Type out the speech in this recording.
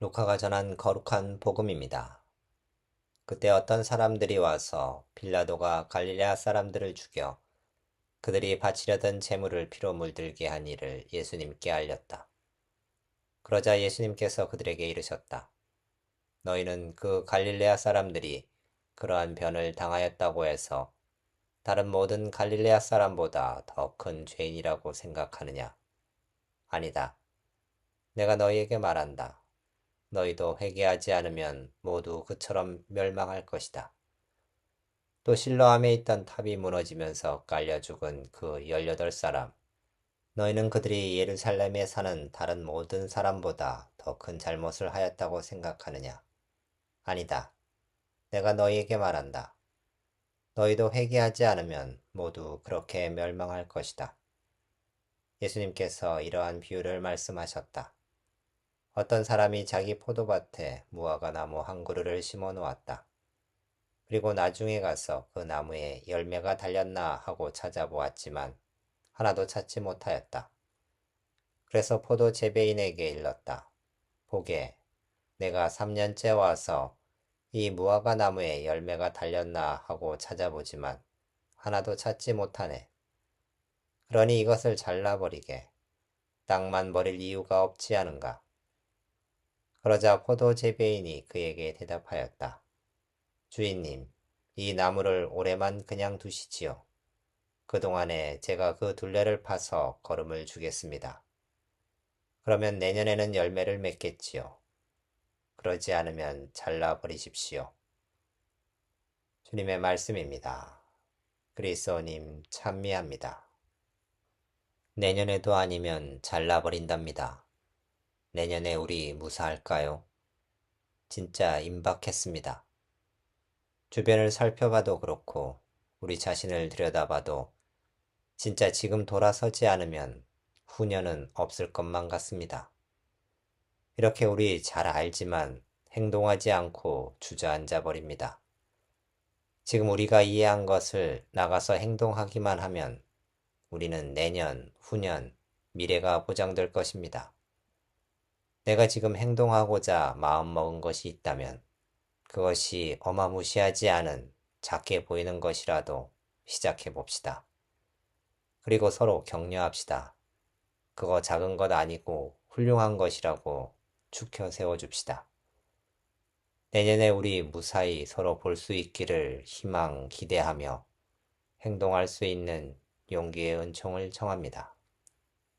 루카가 전한 거룩한 복음입니다. 그때 어떤 사람들이 와서 빌라도가 갈릴레아 사람들을 죽여 그들이 바치려던 재물을 피로 물들게 한 일을 예수님께 알렸다. 그러자 예수님께서 그들에게 이르셨다. 너희는 그 갈릴레아 사람들이 그러한 변을 당하였다고 해서 다른 모든 갈릴레아 사람보다 더 큰 죄인이라고 생각하느냐? 아니다. 내가 너희에게 말한다. 너희도 회개하지 않으면 모두 그처럼 멸망할 것이다. 또 실로암에 있던 탑이 무너지면서 깔려 죽은 그 열여덟 사람. 너희는 그들이 예루살렘에 사는 다른 모든 사람보다 더 큰 잘못을 하였다고 생각하느냐? 아니다. 내가 너희에게 말한다. 너희도 회개하지 않으면 모두 그렇게 멸망할 것이다. 예수님께서 이러한 비유를 말씀하셨다. 어떤 사람이 자기 포도밭에 무화과 나무 한 그루를 심어 놓았다. 그리고 나중에 가서 그 나무에 열매가 달렸나 하고 찾아보았지만 하나도 찾지 못하였다. 그래서 포도 재배인에게 일렀다. 보게, 내가 3년째 와서 이 무화과 나무에 열매가 달렸나 하고 찾아보지만 하나도 찾지 못하네. 그러니 이것을 잘라버리게. 땅만 버릴 이유가 없지 않은가. 그러자 포도 재배인이 그에게 대답하였다. 주인님, 이 나무를 올해만 그냥 두시지요. 그동안에 제가 그 둘레를 파서 거름을 주겠습니다. 그러면 내년에는 열매를 맺겠지요. 그러지 않으면 잘라버리십시오. 주님의 말씀입니다. 그리스도님 찬미합니다. 내년에도 아니면 잘라버린답니다. 내년에 우리 무사할까요? 진짜 임박했습니다. 주변을 살펴봐도 그렇고 우리 자신을 들여다봐도 진짜 지금 돌아서지 않으면 후년은 없을 것만 같습니다. 이렇게 우리 잘 알지만 행동하지 않고 주저앉아 버립니다. 지금 우리가 이해한 것을 나가서 행동하기만 하면 우리는 내년, 후년, 미래가 보장될 것입니다. 내가 지금 행동하고자 마음먹은 것이 있다면 그것이 어마무시하지 않은 작게 보이는 것이라도 시작해 봅시다. 그리고 서로 격려합시다. 그거 작은 것 아니고 훌륭한 것이라고 축혀 세워줍시다. 내년에 우리 무사히 서로 볼 수 있기를 희망, 기대하며 행동할 수 있는 용기의 은총을 청합니다.